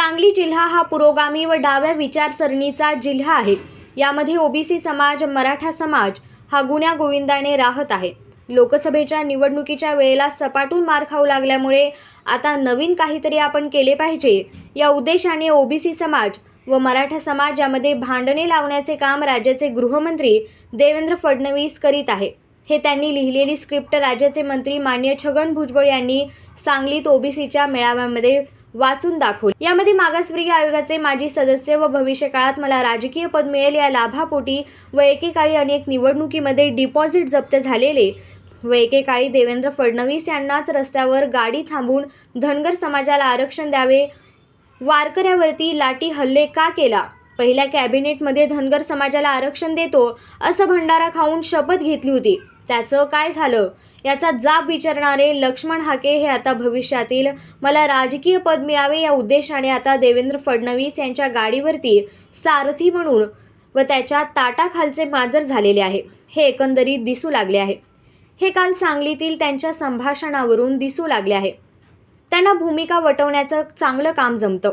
सांगली जिल्हा हा पुरोगामी व डाव्या विचारसरणीचा जिल्हा आहे. यामध्ये ओबीसी समाज मराठा समाज हा गुन्ह्या गोविंदाने राहत आहे. लोकसभेच्या निवडणुकीच्या वेळेला सपाटून मार खाऊ लागल्यामुळे आता नवीन काहीतरी आपण केले पाहिजे. या उद्देशाने ओबीसी समाज व मराठा समाज यामध्ये भांडणे लावण्याचे काम राज्याचे गृहमंत्री देवेंद्र फडणवीस करीत आहे. हे त्यांनी लिहिलेली स्क्रिप्ट राज्याचे मंत्री मान्य छगन भुजबळ यांनी सांगलीत ओबीसीच्या मेळाव्यामध्ये वाचून दाखवली. यामध्ये मागासवर्गीय आयोगाचे माजी सदस्य व भविष्यकाळात मला राजकीय पद मिळेल या लाभापोटी व एकेकाळी अनेक निवडणुकीमध्ये डिपॉझिट जप्त झालेले व एकेकाळी देवेंद्र फडणवीस यांनाच रस्त्यावर गाडी थांबून धनगर समाजाला आरक्षण द्यावे वारकऱ्यावरती लाठी हल्ले का केला? पहिल्या कॅबिनेटमध्ये धनगर समाजाला आरक्षण देतो असं भंडारा खाऊन शपथ घेतली होती. त्याचं काय झालं? याचा जाब विचारणारे लक्ष्मण हाके हे आता भविष्यातील मला राजकीय पद मिळावे या उद्देशाने आता देवेंद्र फडणवीस यांच्या गाडीवरती सारथी म्हणून व त्याच्या ताटाखालचे मांजर झालेले आहे. हे एकंदरीत दिसू लागले आहे. हे काल सांगलीतील त्यांच्या संभाषणावरून दिसू लागले आहे. त्यांना भूमिका वटवण्याचं चांगलं काम जमतं.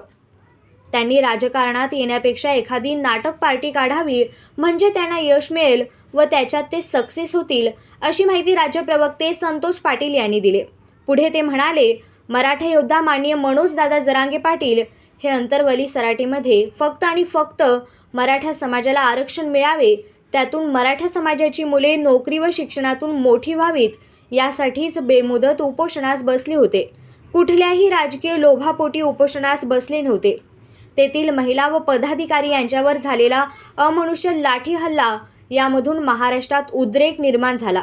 त्यांनी राजकारणात येण्यापेक्षा एखादी नाटक पार्टी काढावी म्हणजे त्यांना यश मिळेल व त्याच्यात ते सक्सेस होतील अशी माहिती राज्य प्रवक्ते संतोष पाटील यांनी दिली. पुढे ते म्हणाले मराठा योद्धा माननीय मनोजदादा जरांगे पाटील हे अंतरवली सराटीमध्ये फक्त आणि फक्त मराठा समाजाला आरक्षण मिळावे त्यातून मराठा समाजाची मुले नोकरी व शिक्षणातून मोठी व्हावीत यासाठीच बेमुदत उपोषणास बसले होते. कुठल्याही राजकीय लोभापोटी उपोषणास बसले नव्हते. तेथील महिला व पदाधिकारी यांच्यावर झालेला अमनुष्य लाठी हल्ला यामधून महाराष्ट्रात उद्रेक निर्माण झाला.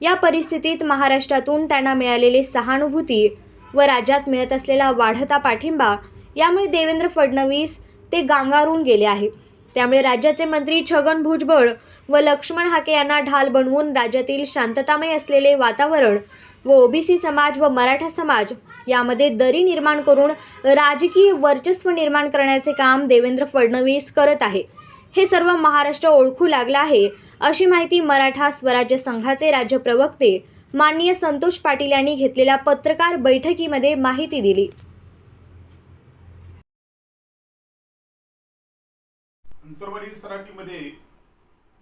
या परिस्थितीत महाराष्ट्रातून त्यांना मिळालेली सहानुभूती व राज्यात मिळत असलेला वाढता पाठिंबा यामुळे देवेंद्र फडणवीस ते गांगारून गेले आहे. त्यामुळे राज्याचे मंत्री छगन भुजबळ व लक्ष्मण हाके यांना ढाल बनवून राज्यातील शांततामय असलेले वातावरण व ओबीसी समाज व मराठा समाज यामध्ये दरी निर्माण करून राजकीय वर्चस्व निर्माण करण्याचे काम देवेंद्र फडणवीस करत आहे. हे सर्व महाराष्ट्र ओळखू लागला आहे अशी माहिती मराठा स्वराज्य संघाचे राज्य प्रवक्ते माननीय संतोष पाटील यांनी घेतलेल्या पत्रकार बैठकीमध्ये माहिती दिली. सराटीमध्ये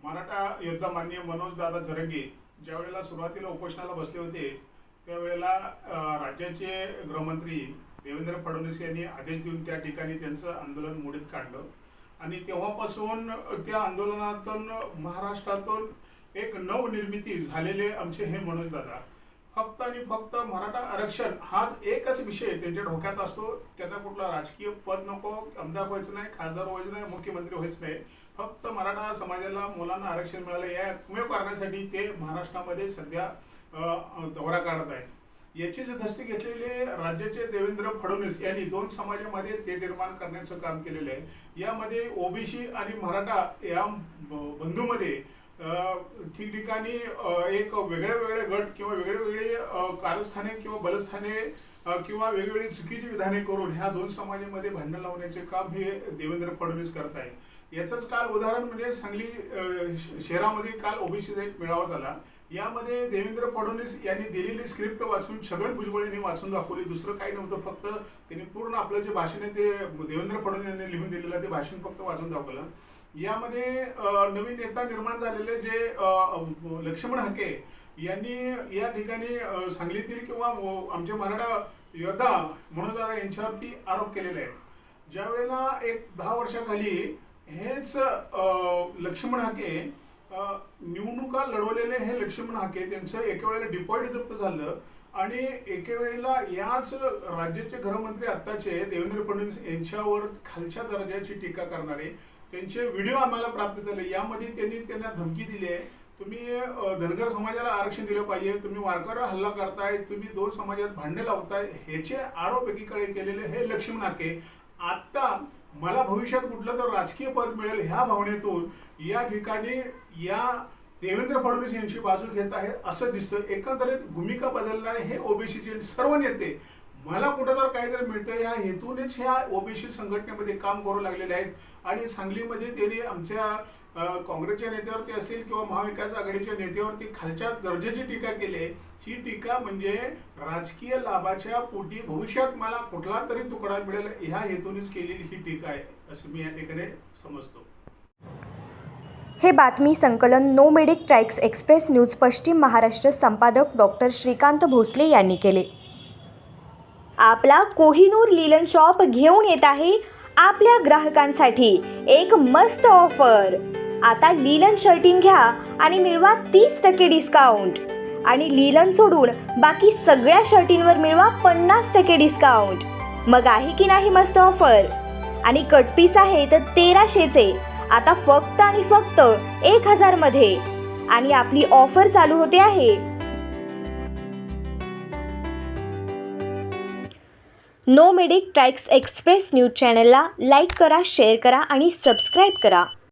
मराठा योद्धा मान्य मनोजदादा झरंगे ज्या वेळेला सुरुवातीला उपोषणाला बसले होते त्यावेळेला राज्याचे गृहमंत्री देवेंद्र फडणवीस यांनी आदेश देऊन त्या ठिकाणी त्यांचं आंदोलन मोडीत काढलं. आणि तेव्हापासून त्या आंदोलनातून महाराष्ट्रातून एक नवनिर्मिती झालेले आमचे हे मनोजदादा फक्त आणि फक्त मराठा आरक्षण हाच एकच विषय त्यांच्या डोक्यात असतो. त्याचा कुठला राजकीय पद नको आमदार व्हायचं नाही खासदार व्हायचं नाही मुख्यमंत्री व्हायचं नाही. फक्त मराठा समाजाला मुलांना आरक्षण मिळालं. या एकमेव कारणासाठी ते महाराष्ट्रामध्ये सध्या दौरा काढत आहेत. याची जे धस्ती घेतलेले राज्याचे देवेंद्र फडणवीस यांनी दोन समाजामध्ये ते निर्माण करण्याचं काम केलेलं आहे. यामध्ये ओबीसी आणि मराठा या बंधूमध्ये ठिकठिकाणी एक वेगळे वेगळे गट किंवा वेगळे वेगळे कारस्थाने किंवा बलस्थाने किंवा वेगवेगळी चुकीची विधाने करून ह्या दोन समाजामध्ये भांडण लावण्याचे काम हे देवेंद्र फडणवीस करत आहे याचंच काल उदाहरण म्हणजे सांगली श- शहरामध्ये काल ओबीसीचा एक मेळावा झाला. यामध्ये देवेंद्र फडणवीस यांनी दिलेली स्क्रिप्ट वाचून छगन भुजबळ यांनी वाचून दाखवली. दुसरं काही नव्हतं फक्त त्यांनी पूर्ण आपलं जे भाषण आहे ते देवेंद्र फडणवीस यांनी लिहून दिलेलं ते भाषण फक्त वाचून दाखवलं. यामध्ये नवीन नेता निर्माण झालेले जे लक्ष्मण हके यांनी या ठिकाणी सांगलीतील किंवा आमच्या आमचे मराठा योद्धा म्हणून यांच्यावरती आरोप केलेले आहेत. ज्या वेळेला एक दहा वर्षाखाली हेच लक्ष्मण हाके निवडणुका लढवलेले हे लक्ष्मण हाके त्यांचं एके वेळेला डिपॉझिट जप्त झालं आणि एके वेळेला याच राज्याचे गृहमंत्री आत्ताचे देवेंद्र फडणवीस यांच्यावर खालच्या दर्जाची टीका करणारे त्यांचे व्हिडिओ आम्हाला प्राप्त झाले. यामध्ये त्यांनी त्यांना धमकी दिली आहे. तुम्ही धनगर समाजाला आरक्षण दिलं पाहिजे तुम्ही वारकऱ्यावर हल्ला करताय तुम्ही दोन समाजात भांडणे लावताय ह्याचे आरोप एकीकडे केलेले हे लक्ष्मण हाके. आता मला भविष्यात कुठलं तर राजकीय पद मिळेल ह्या भावनेतून या ठिकाणी या देवेंद्र फडणवीस यांची बाजू घेत आहे असं दिसतं. एकंदरीत भूमिका बदलणारे हे ओबीसीचे सर्व नेते मला कुठं तर काहीतरी मिळतं या हेतूनेच ह्या ओबीसी संघटनेमध्ये काम करू लागलेले आहेत. आणि सांगलीमध्ये त्यांनी आमच्या काँग्रेसच्या नेत्यावरती असेल किंवा महाविकास आघाडीच्या नेत्यावरती खालच्या दर्जाची टीका केली आहे, ही टीका म्हणजे राजकीय लाभाच्या पोटी भविष्यात मला कुठला तरी तुकडा मिळेल ह्या हेतूनच केलेली ही टीका आहे असं मी या ठिकाणी समजतो. हे बातमी संकलन नो मेडिक ट्रॅक्स एक्सप्रेस न्यूज पश्चिम महाराष्ट्र संपादक डॉक्टर श्रीकांत भोसले यांनी केले. आपला कोहिनूर लिलन शॉप घेऊन येत आहे आपल्या ग्राहकांसाठी एक मस्त ऑफर. आता लिलन शर्टिंग घ्या आणि मिळवा तीस टक्के डिस्काउंट आणि लिलन सोडून बाकी सगळ्या शर्टींवर मिळवा पन्नास टक्के डिस्काउंट मग आहे की नाही मस्त ऑफर आणि कटपीस आहे तर तेराशेचे. आता फक्त आणि फक्त एक हजारमध्ये. आणि आपली ऑफर चालू होते आहे. नो मेडिक ट्राईक्स एक्सप्रेस न्यूज चॅनलला लाईक करा शेअर करा आणि सबस्क्राईब करा.